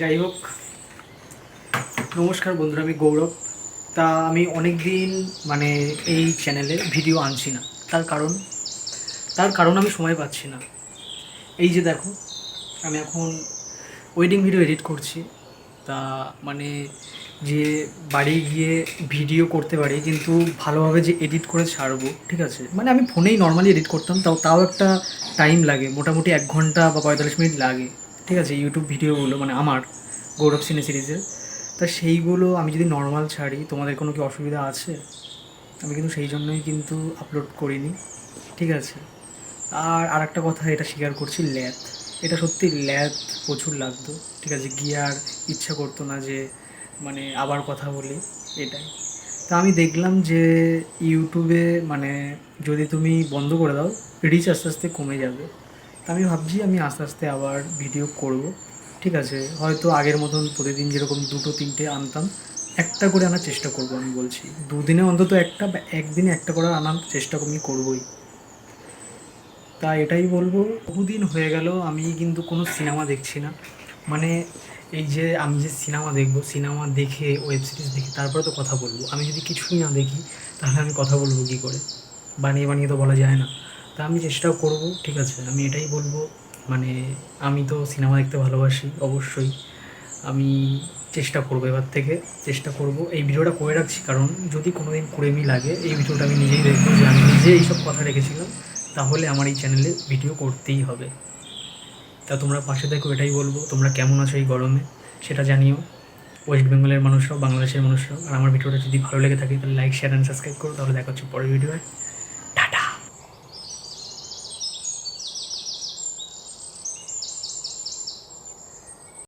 যাই হোক, নমস্কার বন্ধুরা, আমি গৌরব। তা আমি অনেক দিন মানে এই চ্যানেলে ভিডিও আনছি না। তার কারণ তার কারণ আমি সময় পাচ্ছি না। এই যে দেখো, আমি এখন ওয়েডিং ভিডিও এডিট করছি। তা মানে যে বাড়ি গিয়ে ভিডিও করতে পারি, কিন্তু ভালোভাবে যে এডিট করে ছাড়বো, ঠিক আছে? মানে আমি ফোনেই নর্মালি এডিট করতাম, তাও তাও একটা টাইম লাগে, মোটামুটি এক ঘণ্টা বা পঁয়তাল্লিশ মিনিট লাগে, ঠিক আছে? ইউটিউব ভিডিওগুলো মানে আমার, গৌরব সিনে সিরিজের তা সেইগুলো আমি যদি নর্মাল ছাড়ি, তোমাদের কোনো কি অসুবিধা আছে? আমি কিন্তু সেই জন্যই কিন্তু আপলোড করিনি, ঠিক আছে? আর আর একটা কথা, এটা স্বীকার করছি, ল্যাথ। এটা সত্যি ল্যাথ প্রচুর লাগতো, ঠিক আছে? গিয়ে আর ইচ্ছা করতো না যে মানে আবার কথা বলি, এটাই। তা আমি দেখলাম যে ইউটিউবে মানে যদি তুমি বন্ধ করে দাও রিচ আস্তে আস্তে কমে যাবে। তা আমি ভাবছি আমি আস্তে আস্তে আবার ভিডিও করব, ঠিক আছে? হয়তো আগের মতন প্রতিদিন যেরকম দুটো, তিনটে আনতাম, একটা করে আনার চেষ্টা করব আমি বলছি। দুদিনে অন্তত একটা বা একদিনে একটা করে আনার চেষ্টা আমি করবই। তা এটাই বলব। বহুদিন হয়ে গেল, আমি কিন্তু কোনো সিনেমা দেখছি না। মানে এই যে আমি যে সিনেমা দেখব, সিনেমা দেখে ওয়েব সিরিজ দেখে, তারপরে তো কথা বলব। আমি যদি কিছুই না দেখি, তাহলে আমি কথা বলব কী করে? বানিয়ে বানিয়ে তো বলা যায় না। তা আমি চেষ্টাও করব, ঠিক আছে? আমি এটাই বলব মানে আমি তো সিনেমা দেখতে ভালোবাসি, অবশ্যই। আমি চেষ্টা করব এবার থেকে, চেষ্টা করব। এই ভিডিওটা করে রাখছি, কারণ যদি কোনো দিন কুড়েমি লাগে, এই ভিডিওটা আমি নিজেই দেখব যে আমি নিজে এইসব কথা রেখেছিলাম, তাহলে আমার এই চ্যানেলে ভিডিও করতেই হবে। তা তোমরা পাশে দেখো, এটাই বলব। তোমরা কেমন আছো এই গরমে? সেটা জানিও। ওয়েস্ট বেঙ্গলের মানুষরাও বাংলাদেশের মানুষরাও। আর আমার ভিডিওটা যদি ভালো লেগে থাকে, তাহলে লাইক শেয়ার অ্যান্ড সাবস্ক্রাইব করো। তাহলে দেখা হচ্ছে পরের ভিডিওয়